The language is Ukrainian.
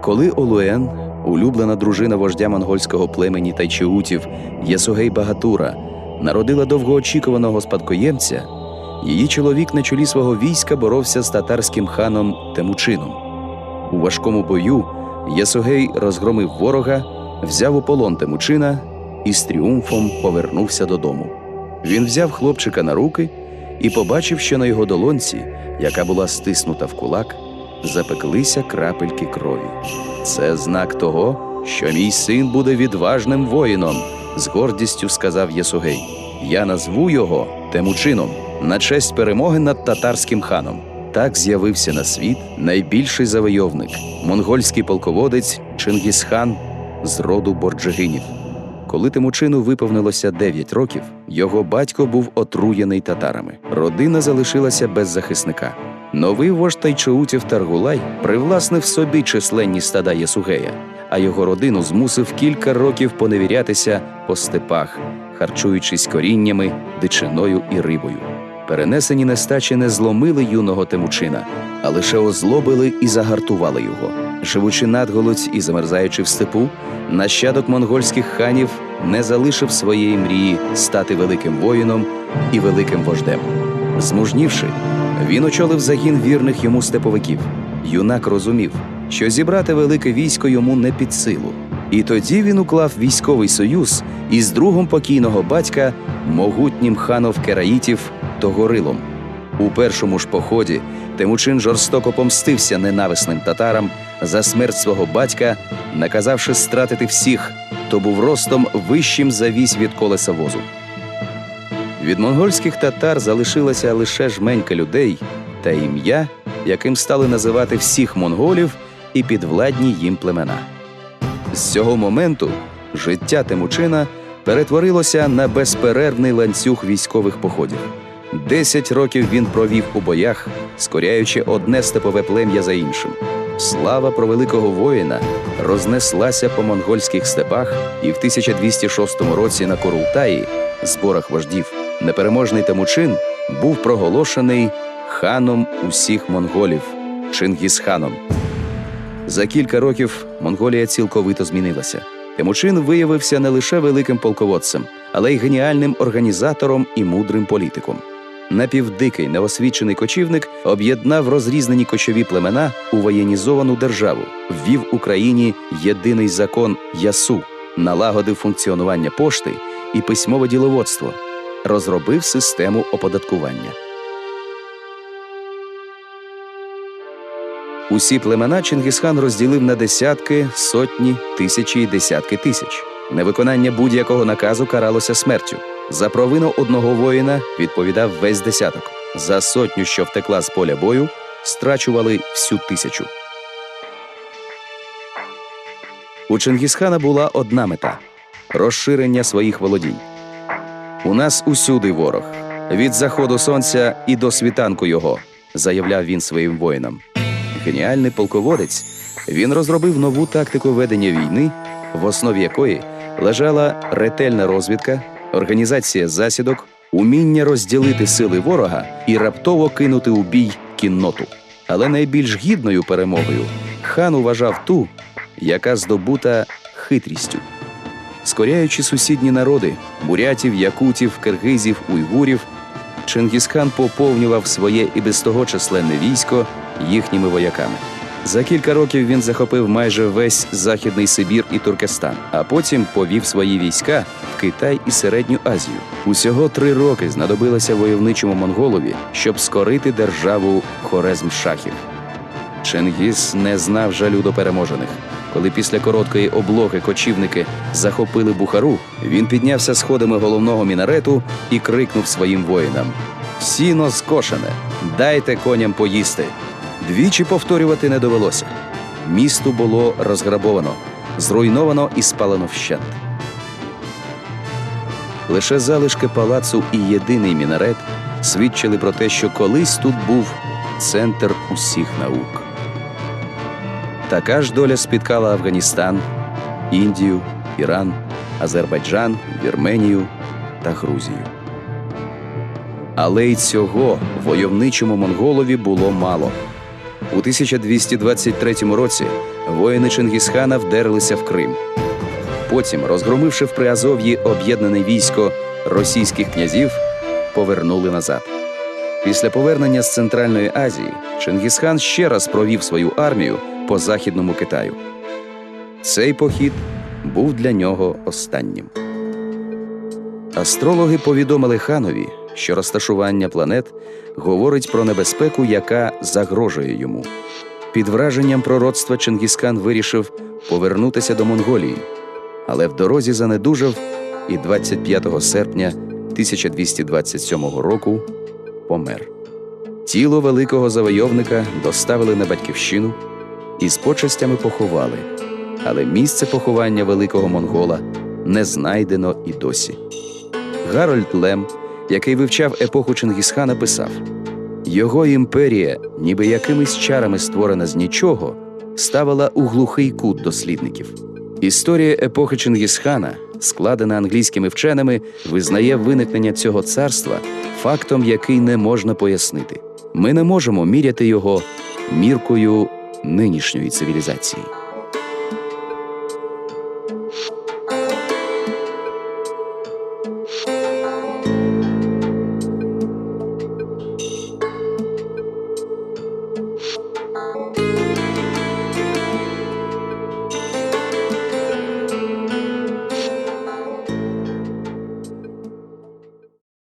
Коли Олуен, улюблена дружина вождя монгольського племені тайчеутів Єсогей Багатура, народила довгоочікуваного спадкоємця, її чоловік на чолі свого війська боровся з татарським ханом Темучином. У важкому бою Єсогей розгромив ворога, взяв у полон Темучина і з тріумфом повернувся додому. Він взяв хлопчика на руки і побачив, що на його долонці, яка була стиснута в кулак, запеклися крапельки крові. Це знак того, що мій син буде відважним воїном, з гордістю сказав Єсугей. Я назву його Темучином на честь перемоги над татарським ханом. Так з'явився на світ найбільший завойовник, монгольський полководець Чингісхан з роду Борджигинів. Коли Тимучину виповнилося 9 років, його батько був отруєний татарами. Родина залишилася без захисника. Новий вождь тайчоутів Таргулай привласнив собі численні стада Єсугея, а його родину змусив кілька років поневірятися по степах, харчуючись коріннями, дичиною і рибою. Перенесені нестачі не зломили юного Темучина, а лише озлобили і загартували його. Живучи надголодь і замерзаючи в степу, нащадок монгольських ханів не залишив своєї мрії стати великим воїном і великим вождем. Змужнівши, він очолив загін вірних йому степовиків. Юнак розумів, що зібрати велике військо йому не під силу. І тоді він уклав військовий союз із другом покійного батька, могутнім ханов Кераїтів Тогорилом. У першому ж поході Темучин жорстоко помстився ненависним татарам за смерть свого батька, наказавши стратити всіх, хто був ростом вищим за вісь від колеса возу. Від монгольських татар залишилася лише жменька людей та ім'я, яким стали називати всіх монголів і підвладні їм племена. З цього моменту життя Темучина перетворилося на безперервний ланцюг військових походів. Десять років він провів у боях, скоряючи одне степове плем'я за іншим. Слава про великого воїна рознеслася по монгольських степах, і в 1206 році на Корултаї, зборах вождів, непереможний Темучин був проголошений ханом усіх монголів Чингісханом. За кілька років Монголія цілковито змінилася. Темучин виявився не лише великим полководцем, але й геніальним організатором і мудрим політиком. Напівдикий неосвічений кочівник об'єднав розрізнені кочові племена у воєнізовану державу, ввів Україні єдиний закон Ясу, налагодив функціонування пошти і письмове діловодство, розробив систему оподаткування. Усі племена Чингісхан розділив на десятки, сотні, тисячі і десятки тисяч. Невиконання будь-якого наказу каралося смертю. За провину одного воїна відповідав весь десяток. За сотню, що втекла з поля бою, страчували всю тисячу. У Чингісхана була одна мета розширення своїх володінь. У нас усюди ворог від заходу сонця і до світанку його, заявляв він своїм воїнам. Геніальний полководець він розробив нову тактику ведення війни, в основі якої лежала ретельна розвідка, організація засідок, уміння розділити сили ворога і раптово кинути у бій кінноту. Але найбільш гідною перемогою хан уважав ту, яка здобута хитрістю. Скоряючи сусідні народи бурятів, якутів, киргизів, уйгурів, Чингісхан поповнював своє і без того численне військо їхніми вояками. За кілька років він захопив майже весь Західний Сибір і Туркестан, а потім повів свої війська в Китай і Середню Азію. Усього три роки знадобилося войовничому монголові, щоб скорити державу Хорезм-Шахів. Чингіс не знав жалю до переможених. Коли після короткої облоги кочівники захопили Бухару, він піднявся сходами головного мінарету і крикнув своїм воїнам: Сіно скошене, дайте коням поїсти. Двічі повторювати не довелося. Місто було розграбовано, зруйновано і спалено вщент. Лише залишки палацу і єдиний мінарет свідчили про те, що колись тут був центр усіх наук. Така ж доля спіткала Афганістан, Індію, Іран, Азербайджан, Вірменію та Грузію. Але й цього войовничому монголові було мало. У 1223 році воїни Чингісхана вдерлися в Крим. Потім, розгромивши в Приазов'ї об'єднане військо російських князів, повернули назад. Після повернення з Центральної Азії Чингісхан ще раз провів свою армію по західному Китаю. Цей похід був для нього останнім. Астрологи повідомили ханові, що розташування планет говорить про небезпеку, яка загрожує йому. Під враженням пророцтва Чингісхан вирішив повернутися до Монголії, але в дорозі занедужав і 25 серпня 1227 року помер. Тіло великого завойовника доставили на батьківщину і з почестями поховали, але місце поховання великого монгола не знайдено і досі. Гарольд Лем, який вивчав епоху Чингісхана, писав: його імперія, ніби якимись чарами створена з нічого, ставила у глухий кут дослідників. Історія епохи Чингісхана, складена англійськими вченими, визнає виникнення цього царства фактом, який не можна пояснити. Ми не можемо міряти його міркою нинішньої цивілізації.